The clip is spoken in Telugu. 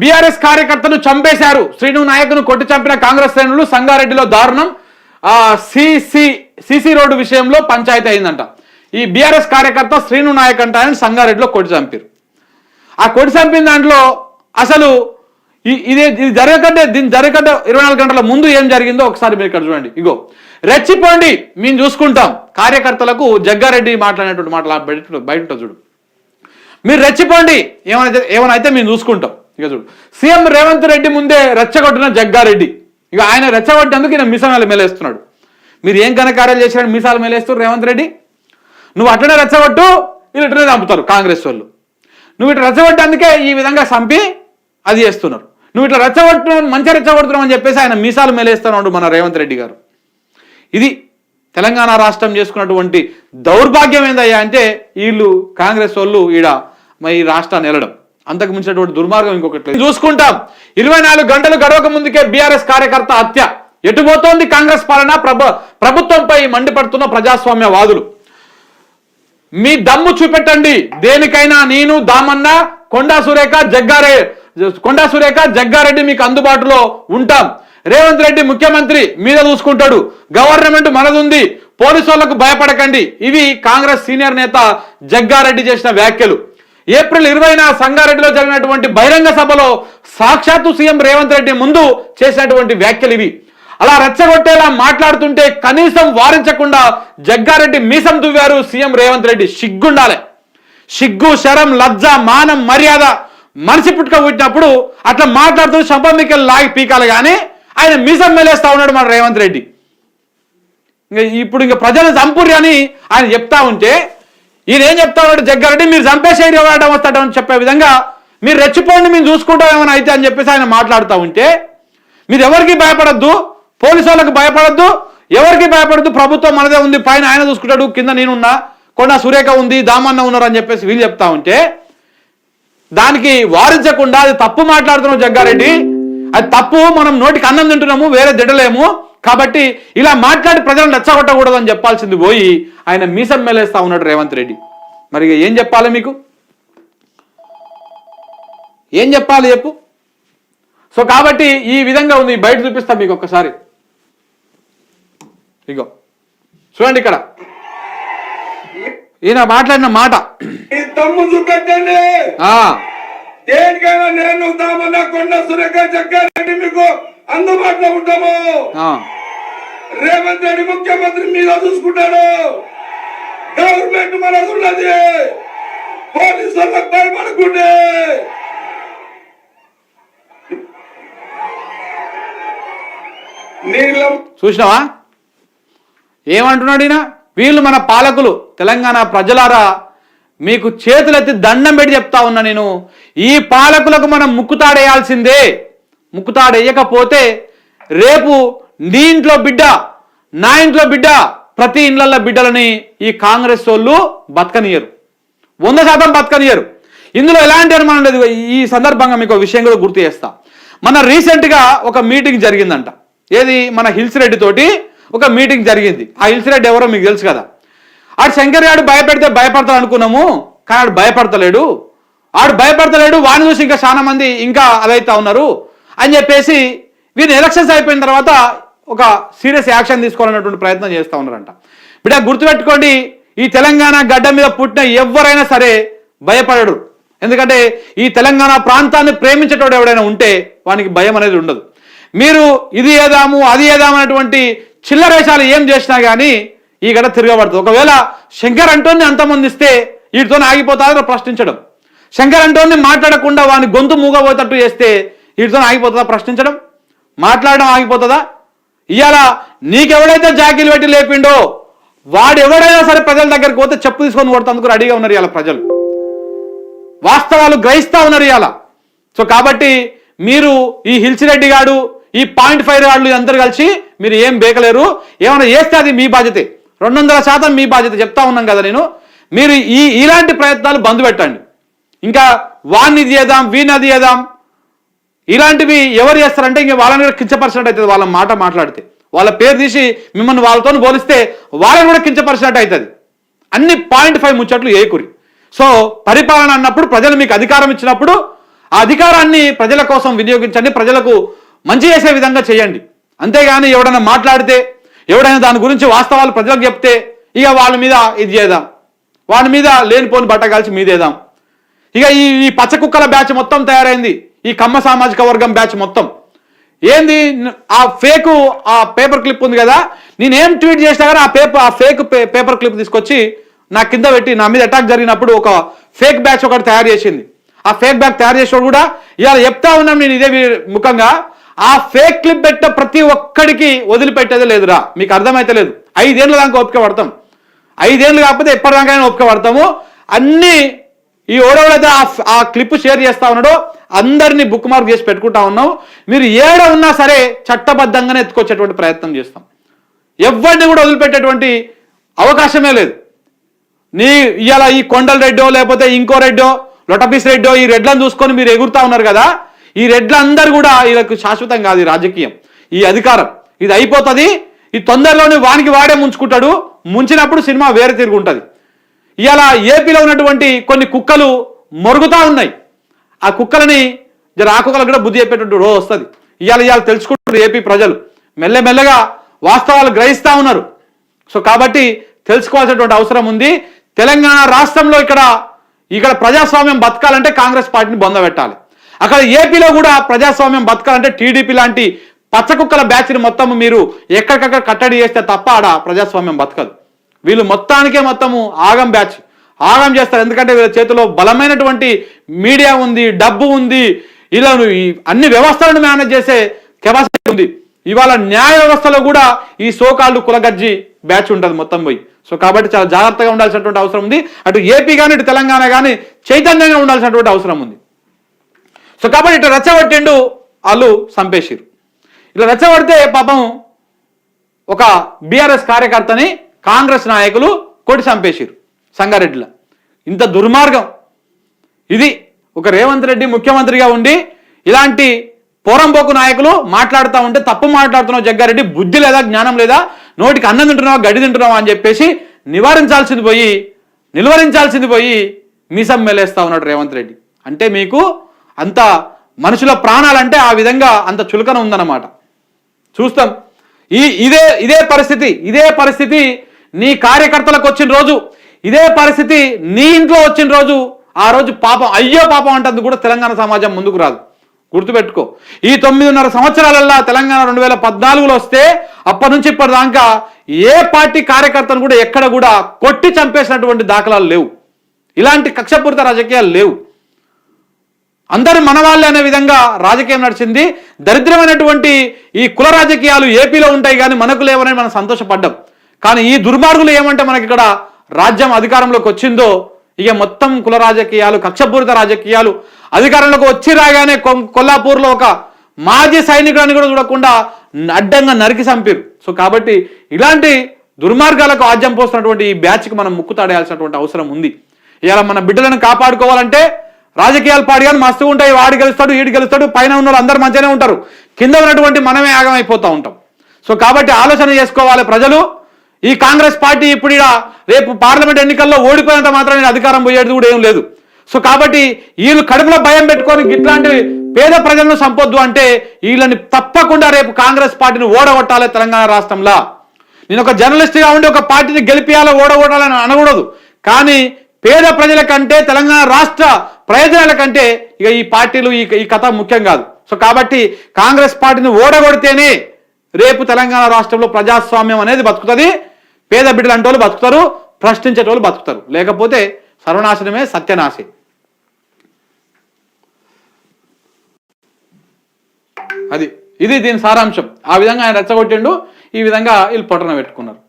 బీఆర్ఎస్ కార్యకర్తను చంపేశారు. శ్రీను నాయక్ను కొట్టి చంపిన కాంగ్రెస్ శ్రేణులు సంగారెడ్డిలో దారుణం. ఆ సిసి సిసి రోడ్డు విషయంలో పంచాయతీ అయిందంట. ఈ బీఆర్ఎస్ కార్యకర్త శ్రీను నాయక్ అంట ఆయన సంగారెడ్డిలో కొట్టి చంపారు ఆ కొట్టి చంపిన దాంట్లో అసలు ఇది ఇదే ఇది జరగకంటే దీని జరగకంటే ఇరవై నాలుగు గంటల ముందు ఏం జరిగిందో ఒకసారి మీరు ఇక్కడ చూడండి. ఇగో రెచ్చిపోండి మేము చూసుకుంటాం. కార్యకర్తలకు జగ్గారెడ్డి మాట్లాడినటువంటి మాటలు బయట బయట చూడు. మీరు రెచ్చిపోండి ఏమైనా ఏమైనా అయితే మేము చూసుకుంటాం. ఇక చూడు. సీఎం రేవంత్ రెడ్డి ముందే రెచ్చగొట్టిన జగ్గారెడ్డి. ఇక ఆయన రెచ్చగొట్టేందుకు ఈయన మీసాలు మేలేస్తున్నాడు. మీరు ఏం ఘనకార్యాలు చేశాడు మీసాలు మేలేస్తారు రేవంత్ రెడ్డి? నువ్వు అట్లనే రెచ్చగొట్టు వీళ్ళు ఇట్లనే చంపుతారు కాంగ్రెస్ వాళ్ళు. నువ్వు ఇట్లా రెచ్చగొట్టేందుకే ఈ విధంగా చంపి అది చేస్తున్నారు. నువ్వు ఇట్లా రెచ్చగొట్టున్నావు మంచిగా రెచ్చగొడుతున్నావు అని చెప్పేసి ఆయన మీసాలు మేలేస్తున్నాడు మన రేవంత్ రెడ్డి గారు. ఇది తెలంగాణ రాష్ట్రం చేసుకున్నటువంటి దౌర్భాగ్యం ఏందయ్యా అంటే వీళ్ళు కాంగ్రెస్ వాళ్ళు ఈడ మరి రాష్ట్రాన్ని వెళ్ళడం అంతకు మించినటువంటి దుర్మార్గం ఇంకొకటి లేదు. చూసుకుంటాం. ఇరవై నాలుగు గంటలు గడవక ముందుకే బీఆర్ఎస్ కార్యకర్త హత్య. ఎటుపోతోంది కాంగ్రెస్ పాలన? ప్రభ ప్రభుత్వంపై మండిపడుతున్న ప్రజాస్వామ్య వాదులు. మీ దమ్ము చూపెట్టండి. దేనికైనా నేను దామన్న కొండా సురేఖ జగ్గారే కొండా సురేఖ జగ్గారెడ్డి మీకు అందుబాటులో ఉంటాం. రేవంత్ రెడ్డి ముఖ్యమంత్రి మీద చూసుకుంటాడు. గవర్నమెంట్ మనదుంది. పోలీసు భయపడకండి. ఇవి కాంగ్రెస్ సీనియర్ నేత జగ్గారెడ్డి చేసిన వ్యాఖ్యలు. ఏప్రిల్ ఇరవైన సంగారెడ్డిలో జరిగినటువంటి బహిరంగ సభలో సాక్షాత్తు సీఎం రేవంత్ రెడ్డి ముందు చేసినటువంటి వ్యాఖ్యలు ఇవి. అలా రెచ్చగొట్టేలా మాట్లాడుతుంటే కనీసం వారించకుండా జగ్గారెడ్డి మీసం దువ్వారు సీఎం రేవంత్ రెడ్డి. సిగ్గుండాలి. సిగ్గు శరం లజ్జ మానం మర్యాద మనిషి పుట్టుక పుట్టినప్పుడు అట్లా మాట్లాడుతూ శంపమికలు లాగి పీకాలి కానీ ఆయన మీసం మేలేస్తా ఉన్నాడు మన రేవంత్ రెడ్డి. ఇంకా ఇప్పుడు ఇంకా ప్రజలు చంపుర్రి అని ఆయన చెప్తా ఉంటే ఈయన ఏం చెప్తా ఉన్నాడు జగ్గారెడ్డి మీరు చంపేసి ఏరియా వాడడం వస్తాడని చెప్పే విధంగా మీరు రెచ్చిపోండి మేము చూసుకుంటాం ఏమైనా అయితే అని చెప్పేసి ఆయన మాట్లాడుతూ ఉంటే మీరు ఎవరికి భయపడద్దు? పోలీసు వాళ్ళకి భయపడద్దు? ఎవరికి భయపడద్దు? ప్రభుత్వం మనదే ఉంది పైన ఆయన చూసుకుంటాడు కింద నేనున్నా కొండ సురేఖ ఉంది దామన్న ఉన్నారు అని చెప్పేసి వీళ్ళు చెప్తా ఉంటే దానికి వారించకుండా అది తప్పు మాట్లాడుతున్నాం జగ్గారెడ్డి. అది తప్పు మనం నోటికి అన్నం తింటున్నాము వేరే దిడలేము కాబట్టి ఇలా మాట్లాడి ప్రజలను రెచ్చగొట్టకూడదు అని చెప్పాల్సింది పోయి ఆయన మీసం మేలేస్తా ఉన్నాడు రేవంత్ రెడ్డి. మరి ఏం చెప్పాలి మీకు? ఏం చెప్పాలి చెప్పు? సో కాబట్టి ఈ విధంగా ఉంది. బయట చూపిస్తా మీకు ఒక్కసారి. ఇగో. చూడండి ఇక్కడ. ఈయన మాట్లాడిన మాట. దేనికైనా నేను కొండ సురేఖ జగ్గారెడ్డి మీకు అందుబాటులో ఉంటాము. రేవంత్ రెడ్డి ముఖ్యమంత్రి మీద చూసుకుంటాడు. గవర్నమెంట్ మనది ఉన్నది. పోలీసులకు భయపడకుండే నీళ్ళ చూసినావా? ఏమంటున్నాడు ఈయన? వీళ్ళు మన పాలకులు. తెలంగాణ ప్రజలారా మీకు చేతులెత్తి దండం పెట్టి చెప్తా ఉన్నా నేను. ఈ పాలకులకు మనం ముక్కుతాడేయాల్సిందే. ముక్కుతాడేయకపోతే రేపు నీ ఇంట్లో బిడ్డ నా ఇంట్లో బిడ్డ ప్రతి ఇండ్లల్లో బిడ్డలని ఈ కాంగ్రెస్ వాళ్ళు బతకనియరు వంద శాతం బతకనియరు ఇందులో ఎలాంటి అనుమానం లేదు. ఈ సందర్భంగా మీకు విషయం కూడా గుర్తు చేస్తా. మన రీసెంట్గా ఒక మీటింగ్ జరిగిందంట. ఏది? మన హిల్స్ రెడ్డి తోటి ఒక మీటింగ్ జరిగింది. ఆ హిల్స్ రెడ్డి ఎవరో మీకు తెలుసు కదా. ఆడు శంకర్ గారు భయపెడితే భయపడతాడు అనుకున్నాము కానీ ఆడు భయపడతలేడు. ఆడు భయపడతలేడు వాడిని చూసి ఇంకా చాలా మంది ఇంకా అదైతా ఉన్నారు అని చెప్పేసి వీరిని ఎలక్షన్స్ అయిపోయిన తర్వాత ఒక సీరియస్ యాక్షన్ తీసుకోవాలన్నటువంటి ప్రయత్నం చేస్తూ ఉన్నారంట. బిడ్డ గుర్తుపెట్టుకోండి ఈ తెలంగాణ గడ్డ మీద పుట్టిన ఎవరైనా సరే భయపడడు. ఎందుకంటే ఈ తెలంగాణ ప్రాంతాన్ని ప్రేమించేటోడు ఎవడైనా ఉంటే వానికి భయం అనేది ఉండదు. మీరు ఇది ఏదాము అది ఏదాము అనేటువంటి చిల్లరేషాలు ఏం చేసినా కానీ ఈ గడ తిరగబడుతుంది ఒకవేళ శంకర్ అంటోని అంతమంది ఇస్తే వీటితో ఆగిపోతారని ప్రశ్నించడం. శంకర్ అంటోని మాట్లాడకుండా వాని గొంతు మూగబోతట్టు చేస్తే వీటితో ఆగిపోతుందా ప్రశ్నించడం? మాట్లాడడం ఆగిపోతుందా? ఇవాళ నీకెవడైతే జాకీలు పెట్టి లేపిండో వాడు ఎవడైనా సరే ప్రజల దగ్గరికి పోతే చెప్పు తీసుకొని కొడుతందుకు రెడీగా ఉన్నారు ఇవాళ ప్రజలు. వాస్తవాలు గ్రహిస్తా ఉన్నారు ఇవాళ సో కాబట్టి మీరు ఈ హిల్సిరెడ్డి గాడు ఈ పాయింట్ ఫైవ్ వాళ్ళు అందరు కలిసి మీరు ఏం బేకలేరు. ఏమైనా చేస్తే అది మీ బాధ్యతే. రెండు వందల శాతం మీ బాధ్యత చెప్తా ఉన్నాం కదా నేను. మీరు ఈ ఇలాంటి ప్రయత్నాలు బంద్ పెట్టండి. ఇంకా వాణ్ణి ఇది చేద్దాం వీణది అది చేద్దాం ఇలాంటివి ఎవరు చేస్తారంటే ఇంక వాళ్ళని కూడా కించపరిచినట్టు అవుతుంది వాళ్ళ మాట మాట్లాడితే. వాళ్ళ పేరు తీసి మిమ్మల్ని వాళ్ళతో పోలిస్తే వాళ్ళని కూడా కించపరిచినట్టు అవుతుంది అన్ని పాయింట్ ఫైవ్ ముచ్చట్లు ఏకురి. సో పరిపాలన అన్నప్పుడు ప్రజలు మీకు అధికారం ఇచ్చినప్పుడు ఆ అధికారాన్ని ప్రజల కోసం వినియోగించండి ప్రజలకు మంచి చేసే విధంగా చేయండి. అంతేగాని ఎవడైనా మాట్లాడితే ఎవడైనా దాని గురించి వాస్తవాలు ప్రజలకు చెప్తే ఇక వాళ్ళ మీద ఇది చేద్దాం. వాళ్ళ మీద లేనిపోని బట్ట కలిసి మీదేదాం ఇక ఈ ఈ పచ్చ కుక్కల బ్యాచ్ మొత్తం తయారైంది. ఈ కమ్మ సామాజిక వర్గం బ్యాచ్ మొత్తం. ఏంది? ఆ ఫేక్ ఆ పేపర్ క్లిప్ ఉంది కదా? నేనేం ట్వీట్ చేసినా కానీ ఆ పేపర్ ఆ ఫేక్ పేపర్ క్లిప్ తీసుకొచ్చి నా కింద పెట్టి నా మీద అటాక్ జరిగినప్పుడు ఒక ఫేక్ బ్యాచ్ ఒకటి తయారు చేసింది. ఆ ఫేక్ బ్యాగ్ తయారు చేసేవాడు కూడా ఇవాళ చెప్తా ఉన్నాం నేను ఇదే ముఖంగా. ఆ ఫేక్ క్లిప్ పెట్ట ప్రతి ఒక్కడికి వదిలిపెట్టేదే లేదురా. మీకు అర్థమైతే లేదు. ఐదేళ్ళ దాకా ఓపిక పడతాం. ఐదేళ్ళు కాకపోతే ఎప్పటిదాకా ఓపిక పడతాము. అన్ని ఈ ఓడవడైతే ఆ- ఆ క్లిప్ షేర్ చేస్తా ఉన్నాడో. అందరినీ బుక్ మార్క్ చేసి పెట్టుకుంటా ఉన్నాం మీరు ఏడ ఉన్నా సరే చట్టబద్ధంగానే ఎత్తుకొచ్చేటువంటి ప్రయత్నం చేస్తాం. ఎవరిని కూడా వదిలిపెట్టేటువంటి అవకాశమే లేదు. నీ ఇవాళ ఈ కొండల రెడ్డో లేకపోతే ఇంకో రెడ్డో లొటపీస్ రెడ్డో ఈ రెడ్లను చూసుకొని మీరు ఎగురుతా ఉన్నారు కదా ఈ రెడ్లందరూ కూడా వీళ్ళకు శాశ్వతం కాదు ఈ రాజకీయం. ఈ అధికారం. ఇది అయిపోతుంది. ఈ తొందరలోనే వానికి వాడే ముంచుకుంటాడు. ముంచినప్పుడు సినిమా వేరే తిరుగుంటుంది. ఇవాళ ఏపీలో ఉన్నటువంటి కొన్ని కుక్కలు మొరుగుతా ఉన్నాయి. ఆ కుక్కలని జర ఆ కుక్కలకు కూడా బుద్ధి చెప్పేటట్టు రోజు వస్తుంది. ఇవాళ ఇవాళ తెలుసుకుంటారు ఏపీ ప్రజలు. మెల్లమెల్లగా వాస్తవాలు గ్రహిస్తా ఉన్నారు. సో కాబట్టి తెలుసుకోవాల్సినటువంటి అవసరం ఉంది. తెలంగాణ రాష్ట్రంలో ఇక్కడ ఇక్కడ ప్రజాస్వామ్యం బతకాలంటే కాంగ్రెస్ పార్టీని బొందబెట్టాలి అక్కడ ఏపీలో కూడా ప్రజాస్వామ్యం బతకాలంటే టీడీపీ లాంటి పచ్చకుక్కల బ్యాచ్ని మొత్తం మీరు ఎక్కడికక్కడ కట్టడి చేస్తే తప్ప ఆడ ప్రజాస్వామ్యం బతకదు. వీళ్ళు మొత్తానికే మొత్తము ఆగం బ్యాచ్. ఆగం చేస్తారు. ఎందుకంటే వీళ్ళ చేతిలో బలమైనటువంటి మీడియా ఉంది డబ్బు ఉంది. ఇలా ఈ అన్ని వ్యవస్థలను మేనేజ్ చేసే కెపాసిటీ ఉంది. ఇవాళ న్యాయ వ్యవస్థలో కూడా ఈ సోకాళ్ళు కులగజ్జి బ్యాచ్ ఉంటుంది మొత్తం పోయి. సో కాబట్టి చాలా జాగ్రత్తగా ఉండాల్సినటువంటి అవసరం ఉంది. అటు ఏపీ కానీ ఇటు తెలంగాణ కానీ చైతన్యంగా ఉండాల్సినటువంటి అవసరం ఉంది. సో కాబట్టి ఇటు రెచ్చగొట్టిండు వాళ్ళు సంపేషిరు ఇట్లా రెచ్చగొడితే పాపం ఒక బీఆర్ఎస్ కార్యకర్తని కాంగ్రెస్ నాయకులు కొట్టి చంపేసిరు సంగారెడ్డిలో. ఇంత దుర్మార్గం. ఇది ఒక రేవంత్ రెడ్డి ముఖ్యమంత్రిగా ఉండి ఇలాంటి పోరంపోకు నాయకులు మాట్లాడుతూ ఉంటే తప్పు మాట్లాడుతున్నావు జగ్గారెడ్డి బుద్ధి లేదా జ్ఞానం లేదా నోటికి అన్నం తింటున్నావా గడ్డి తింటున్నావు అని చెప్పేసి నివారించాల్సింది పోయి నిలువరించాల్సింది పోయి మీసం మేలేస్తా ఉన్నాడు రేవంత్ రెడ్డి. అంటే మీకు అంత మనుషుల ప్రాణాలంటే ఆ విధంగా అంత చులకన ఉందన్నమాట. చూస్తాం. ఈ ఇదే ఇదే పరిస్థితి ఇదే పరిస్థితి నీ కార్యకర్తలకు వచ్చిన రోజు ఇదే పరిస్థితి నీ ఇంట్లో వచ్చిన రోజు ఆ రోజు పాపం అయ్యో పాపం అంటుంది కూడా తెలంగాణ సమాజం ముందుకు రాదు. గుర్తుపెట్టుకో. ఈ తొమ్మిదిన్నర సంవత్సరాలల్లా తెలంగాణ రెండు వేల పద్నాలుగులో వస్తే అప్పటి నుంచి ఇప్పటిదాకా ఏ పార్టీ కార్యకర్తను కూడా ఎక్కడ కూడా కొట్టి చంపేసినటువంటి దాఖలాలు లేవు. ఇలాంటి కక్షపూరిత రాజకీయాలు లేవు. అందరు మనవాళ్ళే అనే విధంగా రాజకీయం నడిచింది. దరిద్రమైనటువంటి ఈ కుల రాజకీయాలు ఏపీలో ఉంటాయి కానీ మనకు లేవని మనం సంతోషపడ్డాం. కానీ ఈ దుర్మార్గులు ఏమంటే మనకి ఇక్కడ రాజ్యం అధికారంలోకి వచ్చిందో ఇక మొత్తం కుల రాజకీయాలు కక్షపూరిత రాజకీయాలు అధికారంలోకి వచ్చి రాగానే కొం- కొల్లాపూర్లో ఒక మాజీ సైనికులని కూడా చూడకుండా అడ్డంగా నరికి చంపారు. సో కాబట్టి ఇలాంటి దుర్మార్గాలకు ఆజ్యం పోస్తున్నటువంటి ఈ బ్యాచ్కి మనం ముక్కు తాడేయాల్సినటువంటి అవసరం ఉంది. ఇలా మన బిడ్డలను కాపాడుకోవాలంటే రాజకీయాలు పాడిగాని మస్తు ఉంటాయి. వాడు గెలుస్తాడు వీడు గెలుస్తాడు పైన ఉన్న వాళ్ళు అందరు మంచిగానే ఉంటారు. కింద ఉన్నటువంటి మనమే ఆగమైపోతూ ఉంటాం. సో కాబట్టి ఆలోచన చేసుకోవాలి ప్రజలు. ఈ కాంగ్రెస్ పార్టీ ఇప్పుడు ఈడ రేపు పార్లమెంట్ ఎన్నికల్లో ఓడిపోయినంత మాత్రం నేను అధికారం పోయేది కూడా ఏం లేదు. సో కాబట్టి వీళ్ళు కడుపులో భయం పెట్టుకొని ఇట్లాంటి పేద ప్రజలను సంపొద్దు అంటే వీళ్ళని తప్పకుండా రేపు కాంగ్రెస్ పార్టీని ఓడగొట్టాలి తెలంగాణ రాష్ట్రంలో. నేను ఒక జర్నలిస్ట్గా ఉండి ఒక పార్టీని గెలిపియాలో ఓడగొట్టాలని అనకూడదు. కానీ పేద ప్రజల కంటే తెలంగాణ రాష్ట్ర ప్రయోజనాల కంటే ఇక ఈ పార్టీలు ఈ కథ ముఖ్యం కాదు. సో కాబట్టి కాంగ్రెస్ పార్టీని ఓడగొడితేనే రేపు తెలంగాణ రాష్ట్రంలో ప్రజాస్వామ్యం అనేది బతుకుతుంది. పేద బిడ్డలు అంటే బతుకుతారు ప్రశ్నించేటోళ్ళు బతుకుతారు. లేకపోతే సర్వనాశనమే సత్యనాశే. అది ఇది దీని సారాంశం. ఆ విధంగా ఆయన రెచ్చగొట్టిండు ఈ విధంగా వీళ్ళు పొట్టన పెట్టుకున్నారు.